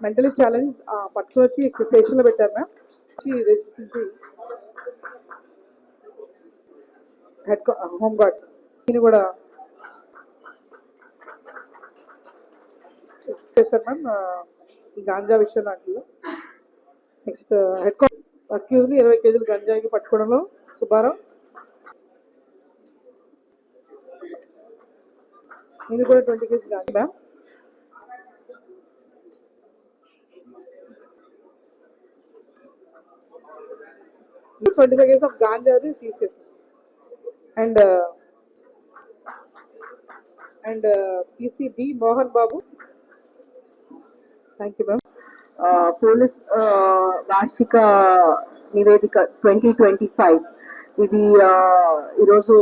Mentally challenge పట్టుకుని వచ్చి స్టేషన్లో పెట్టారు మ్యామ్ నుంచి హెడ్ హోమ్ గార్డ్ దీన్ని కూడా చేశారు మ్యామ్ ఈ గాంజా విషయం దాంట్లో. నెక్స్ట్ హెడ్ అక్యూజ్ని ఇరవై కేజీలు గంజాయికి పట్టుకోవడంలో సుబ్బారావు నేను కూడా ట్వంటీ కేజీస్ కానీ ma'am twenty five kgs of ganja అది సీజ్ చేస్తాం and and PCB Mohan Babu thank you ma'am police వార్షిక నివేదిక ట్వంటీ ట్వంటీ ఫైవ్ ఇది uh, ఈరోజు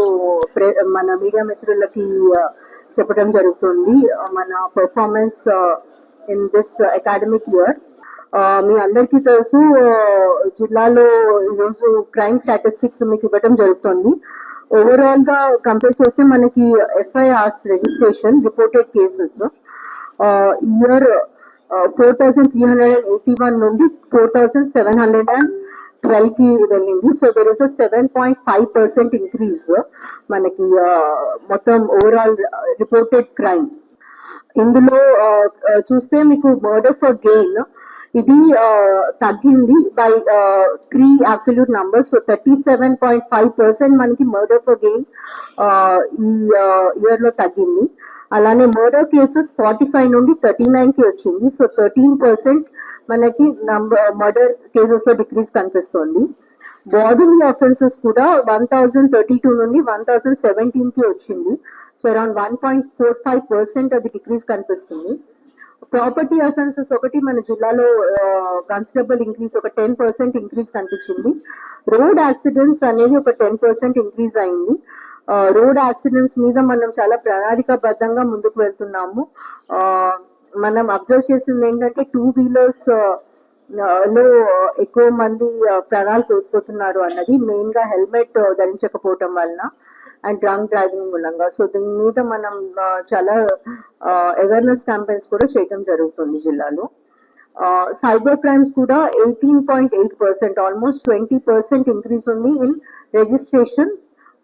మన మీడియా మిత్రులకి uh, చెప్పడం జరుగుతుంది. మన performance in this academic year మీ అందరికీ తెలుసు జిల్లాలో ఈరోజు క్రైమ్ స్టాటిస్టిక్స్ మీకు ఇవ్వడం జరుగుతుంది. ఓవరాల్గా కంపేర్ చేస్తే మనకి FIRs registration reported cases year four thousand three hundred and eighty one నుండి four thousand seven hundred and ట్వెల్వ్కి వెళ్ళింది. So there is a seven point five percent increase మనకి మొత్తం ఓవరాల్ రిపోర్టెడ్ క్రైమ్ ఇందులో చూస్తే మీకు మర్డర్ ఫర్ గెయిన్ ఇది తగ్గింది by three absolute numbers so thirty seven point five percent మనకి మర్డర్ ఫర్ గెయిన్ ఈ ఇయర్లో తగ్గింది. అలానే మర్డర్ కేసెస్ ఫార్టీ ఫైవ్ నుండి థర్టీ నైన్కి వచ్చింది. సో థర్టీన్ పర్సెంట్ మనకి నంబర్ మర్డర్ కేసెస్లో డిక్రీజ్ కనిపిస్తోంది. బాడీ అఫెన్సెస్ కూడా వన్ థౌసండ్ థర్టీ టూ నుండి వన్ థౌసండ్ సెవెంటీన్కి వచ్చింది. So around one point four five percent అది డిక్రీజ్ కనిపిస్తుంది. ప్రాపర్టీ అఫెన్సెస్ ఒకటి మన జిల్లాలో కన్సిడరబుల్ ఇంక్రీజ్ ఒక టెన్ పర్సెంట్ ఇంక్రీజ్ కనిపించింది. రోడ్ యాక్సిడెంట్స్ అనేది ఒక టెన్ పర్సెంట్ ఇంక్రీజ్ అయింది. రోడ్ యాక్సిడెంట్స్ మీద మనం చాలా ప్రణాళికాబద్ధంగా ముందుకు వెళ్తున్నాము. మనం అబ్జర్వ్ చేసింది ఏంటంటే టూ వీలర్స్లో ఎక్కువ మంది ప్రాణాలు కోల్పోతున్నారు అన్నది మెయిన్గా హెల్మెట్ ధరించకపోవటం వలన. అండ్ డ్రంక్ డ్రైవింగ్ మూలంగా. సో దీని మీద మనం చాలా అవేర్నెస్ క్యాంపెయిన్స్ కూడా చేయడం జరుగుతుంది జిల్లాలో. సైబర్ క్రైమ్స్ కూడా eighteen point eight percent almost twenty percent increase ఉంది in registration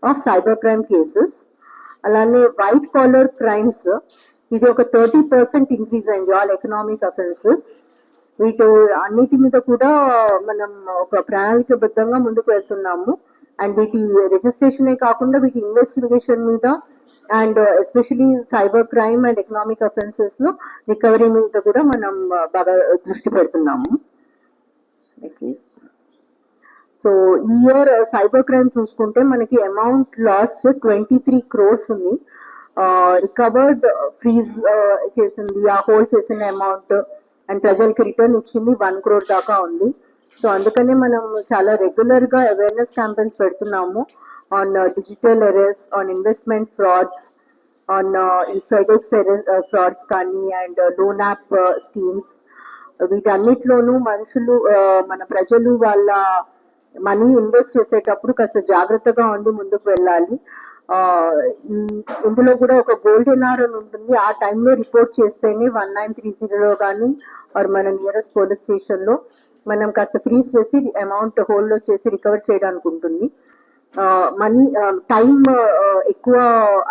of cyber crime cases అలానే వైట్ కాలర్ క్రైమ్స్ ఇది ఒక థర్టీ పర్సెంట్ ఇంక్రీజ్ అయింది ఆల్ ఎకనామిక్ అఫెన్సెస్ వీటి అన్నిటి మీద కూడా మనం ఒక ప్రణాళికబద్ధంగా ముందుకు వెళ్తున్నాము. అండ్ వీటి రిజిస్ట్రేషనే కాకుండా వీటి ఇన్వెస్టిగేషన్ మీద and especially cyber crime and economic అఫెన్సెస్లో recovery మీద కూడా మనం uh, బాగా దృష్టి పెడుతున్నాము. సో ఈ ఇయర్ సైబర్ క్రైమ్ చూసుకుంటే మనకి amount loss twenty three crores ఉంది uh, రికవర్డ్ ఫ్రీజ్ uh, చేసింది ఆ హోల్డ్ చేసిన అమౌంట్ అండ్ ప్రజలకి రిటర్న్ ఇచ్చింది వన్ క్రోర్ దాకా ఉంది. సో అందుకనే మనం చాలా రెగ్యులర్గా అవేర్నెస్ క్యాంపెయిన్స్ పెడుతున్నాము on digital arrest on investment frauds on FedEx frauds కానీ అండ్ లోన్ యాప్ స్కీమ్స్ వీటన్నిటిలోనూ మనుషులు uh, మన ప్రజలు వాళ్ళ మనీ ఇన్వెస్ట్ చేసేటప్పుడు కాస్త జాగ్రత్తగా ఉండి ముందుకు వెళ్ళాలి. Uh, ఈ ఇందులో కూడా ఒక గోల్డెన్ అవర్ అని ఉంటుంది. ఆ టైంలో రిపోర్ట్ చేస్తేనే వన్ నైన్ త్రీ జీరోలో కానీ ఆర్ మన నియరెస్ట్ పోలీస్ స్టేషన్లో మనం కాస్త ఫ్రీజ్ చేసి అమౌంట్ హోల్డ్ చేసి రికవర్ చేయడానికి ఉంటుంది మనీ టైం ఎక్కువ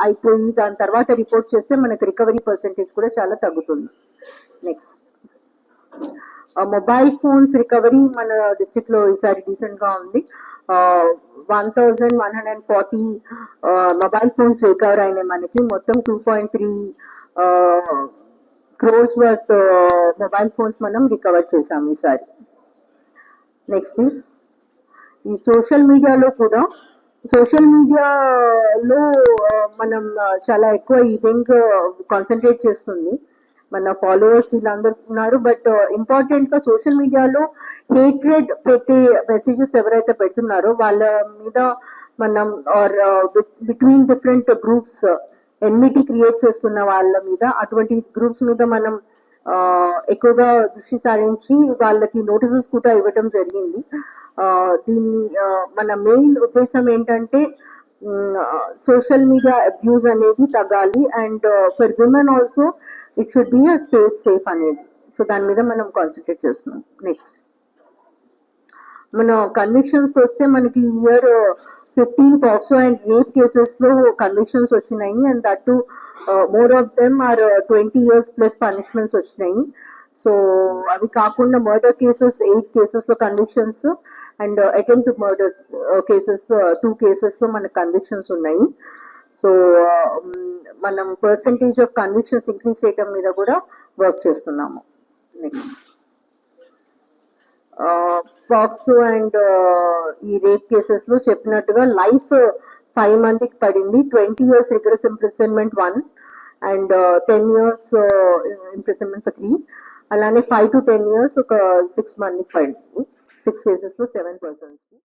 అయిపోయి దాని తర్వాత రిపోర్ట్ చేస్తే మనకి రికవరీ పర్సెంటేజ్ కూడా చాలా తగ్గుతుంది. నెక్స్ట్ మొబైల్ ఫోన్స్ రికవరీ మన డిస్ట్రిక్ట్లో ఈసారి డీసెంట్గా ఉంది. One thousand one hundred and forty mobile phones recover అయినాయి మనకి. మొత్తం two point three crores worth mobile phones మనం రికవర్ చేసాం ఈసారి. నెక్స్ట్ ప్లీజ్ ఈ సోషల్ మీడియాలో కూడా సోషల్ మీడియాలో మనం చాలా ఎక్కువ ఈ కాన్సన్ట్రేట్ చేస్తుంది. మన ఫాలోవర్స్ వీళ్ళందరూ ఉన్నారు బట్ ఇంపార్టెంట్గా సోషల్ మీడియాలో హేట్రెడ్ పెట్టే మెసేజెస్ ఎవరైతే పెడుతున్నారో వాళ్ళ మీద మనం are between different groups enmity create చేస్తున్న వాళ్ళ మీద అటువంటి గ్రూప్స్ మీద మనం ఎక్కువగా దృష్టి సారించి వాళ్ళకి నోటీసెస్ కూడా ఇవ్వటం జరిగింది. దీన్ని మన మెయిన్ ఉద్దేశం ఏంటంటే సోషల్ మీడియా అబ్యూజ్ అనేది తగ్గాలి and for women also it should be a space safe అనేది. సో దాని మీద మనం కాన్సన్ట్రేట్ చేస్తున్నాం. నెక్స్ట్. మన కన్విక్షన్స్ వస్తే మనకి year fifteen POCSO and rape కేసెస్లో కన్విక్షన్స్ వచ్చినాయి. And that two more of them are twenty years plus punishments వచ్చినాయి. సో అవి కాకుండా మర్డర్ కేసెస్ ఎయిట్ కేసెస్లో convictions and attempt murder cases two కేసెస్లో మనకు కన్విక్షన్స్ ఉన్నాయి. సో మనం పర్సంటేజ్ ఆఫ్ కన్విక్షన్స్ ఇంక్రీజ్ చేయడం మీద కూడా వర్క్ చేస్తున్నాము. నెక్స్ట్ ఫాక్స్ అండ్ ఈ రేప్ కేసెస్లో చెప్పినట్టుగా లైఫ్ ఫైవ్ మందికి పడింది. Twenty years rigorous imprisonment one and ten years imprisonment for three. అలానే ఫైవ్ టు టెన్ ఇయర్స్ ఒక సిక్స్ మందికి పడింది. సిక్స్ కేసెస్లో సెవెన్ పర్సన్స్కి